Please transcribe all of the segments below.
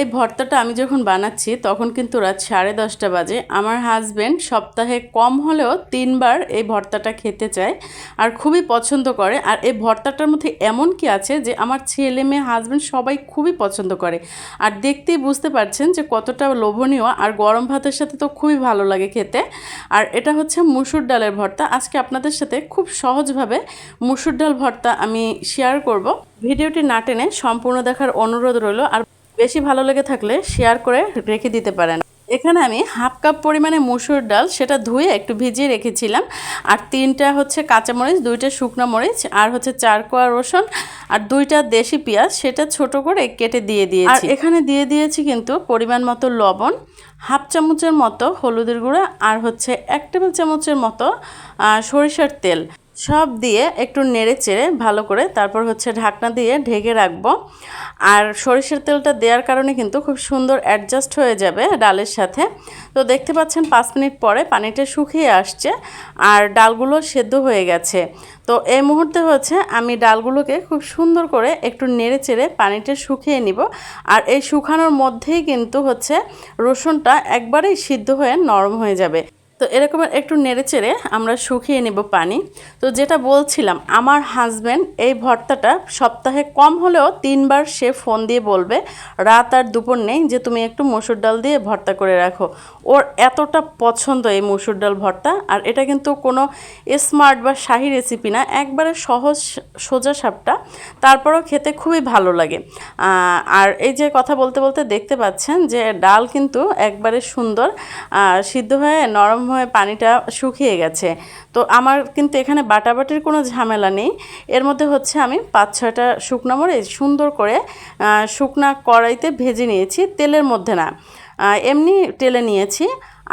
এই ভর্তাটা আমি যখন বানাচ্ছি, তখন কিন্তু রাত সাড়ে দশটা বাজে। আমার হাজব্যান্ড সপ্তাহে কম হলেও তিনবার এই ভর্তাটা খেতে চায় আর খুবই পছন্দ করে। আর এই ভর্তাটার মধ্যে এমন কি আছে যে, আমার ছেলে মেয়ে হাজব্যান্ড সবাই খুবই পছন্দ করে। আর দেখতেই বুঝতে পারছেন যে, কতটা লোভনীয় আর গরম ভাতের সাথে তো খুবই ভালো লাগে খেতে। আর এটা হচ্ছে মুসুর ডালের ভর্তা। আজকে আপনাদের সাথে খুব সহজভাবে মুসুর ডাল ভর্তা আমি শেয়ার করব। ভিডিওটি না টেনে সম্পূর্ণ দেখার অনুরোধ রইল। আর বেশি ভালো লেগে থাকলে শেয়ার করে রেখে দিতে পারেন। এখানে আমি হাফ কাপ পরিমাণে মুসুর ডাল, সেটা ধুয়ে একটু ভিজিয়ে রেখেছিলাম। আর তিনটা হচ্ছে কাঁচামরিচ, দুইটা শুকনো মরিচ, আর হচ্ছে চার কোয়া রসুন, আর দুইটা দেশি পেঁয়াজ, সেটা ছোট করে কেটে দিয়ে দিয়েছি। আর এখানে দিয়ে দিয়েছি কিন্তু পরিমাণ মতো লবণ হাফ চামচের মতো হলুদের গুঁড়া, আর হচ্ছে এক টেবিল চামচের মতো সরিষার তেল। সব দিয়ে একটু নেড়ে চেড়ে ভালো করে তারপর হচ্ছে ঢাকনা দিয়ে ঢেকে রাখব। আর সরিষার তেলটা দেওয়ার কারণে কিন্তু খুব সুন্দর অ্যাডজাস্ট হয়ে যাবে ডালের সাথে। তো দেখতে পাচ্ছেন পাঁচ মিনিট পরে পানিটা শুকিয়ে আসছে আর ডালগুলো সেদ্ধ হয়ে গেছে। তো এই মুহূর্তে হচ্ছে আমি ডালগুলোকে খুব সুন্দর করে একটু নেড়ে চেড়ে পানিটা শুকিয়ে নিব। আর এই শুকানোর মধ্যেই কিন্তু হচ্ছে রসুনটা একবারেই সিদ্ধ হয়ে নরম হয়ে যাবে। তো এরকম একটু নেড়ে চেড়ে আমরা শুকিয়ে নেব পানি। তো যেটা বলছিলাম, আমার হাজব্যান্ড এই ভর্তাটা সপ্তাহে কম হলেও তিনবার সে ফোন দিয়ে বলবে, রাত আর দুপুর নেই যে তুমি একটু মসুর ডাল দিয়ে ভর্তা করে রাখো। ওর এতটা পছন্দ এই মসুর ডাল ভর্তা, আর এটা কিন্তু কোনো স্মার্ট বা শাহি রেসিপি না, একবারে সহজ সোজা সাপটা, তারপরেও খেতে খুবই ভালো লাগে। আর এই যে কথা বলতে বলতে দেখতে পাচ্ছেন যে ডাল কিন্তু একবারে সুন্দর সিদ্ধ হয়ে নরম হয়ে পানিটা শুকিয়ে গেছে। তো আমার কিন্তু এখানে বাটাবাটির কোনো ঝামেলা নেই। এর মধ্যে হচ্ছে আমি পাঁচ ছয়টা শুকনো মরিচ সুন্দর করে শুকনা কড়াইতে ভেজে নিয়েছি, তেলের মধ্যে না। এমনি টেলে নিয়েছি।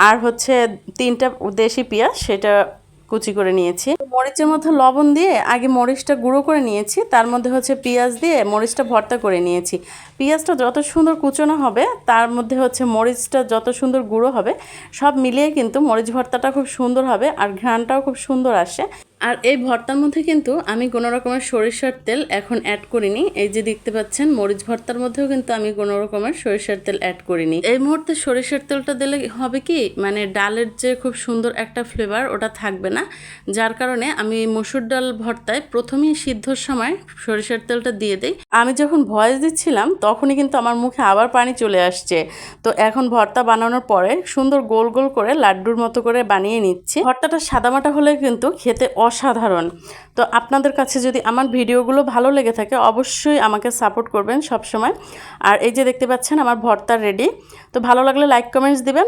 আর হচ্ছে তিনটা দেশি পেঁয়াজ, সেটা কুচি করে নিয়েছি। মরিচের মধ্যে লবণ দিয়ে আগে মরিচটা গুঁড়ো করে নিয়েছি, তার মধ্যে হচ্ছে পেঁয়াজ দিয়ে মরিচটা ভর্তা করে নিয়েছি। পেঁয়াজটা যত সুন্দর কুচনো হবে, তার মধ্যে হচ্ছে মরিচটা যত সুন্দর গুঁড়ো হবে, সব মিলিয়ে কিন্তু মরিচ ভর্তাটা খুব সুন্দর হবে আর ঘ্রাণটাও খুব সুন্দর আসে। আর এই ভর্তার মধ্যে কিন্তু আমি কোনো রকমের সরিষার তেল এখন অ্যাড করিনি। এই যে দেখতে পাচ্ছেন, মরিচ ভর্তার মধ্যেও কিন্তু আমি কোনো রকমের সরিষার তেল অ্যাড করিনি। এই মুহূর্তে সরিষার তেলটা দিলে হবে কি মানে ডালের যে খুব সুন্দর একটা ফ্লেভার ওটা থাকবে না। যার কারণে আমি মসুর ডাল ভর্তায় প্রথমেই সিদ্ধর সময় সরিষার তেলটা দিয়ে দিই। আমি যখন ভয়েস দিচ্ছিলাম, তখনই কিন্তু আমার মুখে আবার পানি চলে আসছে। তো এখন ভর্তা বানানোর পরে সুন্দর গোল গোল করে লাড্ডুর মতো করে বানিয়ে নিচ্ছি। ভর্তাটা সাদামাটা হলে কিন্তু খেতে অসাধারণ। তো আপনাদের কাছে যদি আমার ভিডিওগুলো ভালো লেগে থাকে, অবশ্যই আমাকে সাপোর্ট করবেন সবসময়। আর এই যে দেখতে পাচ্ছেন, আমার ভর্তা রেডি তো ভালো লাগলে লাইক কমেন্টস দিবেন।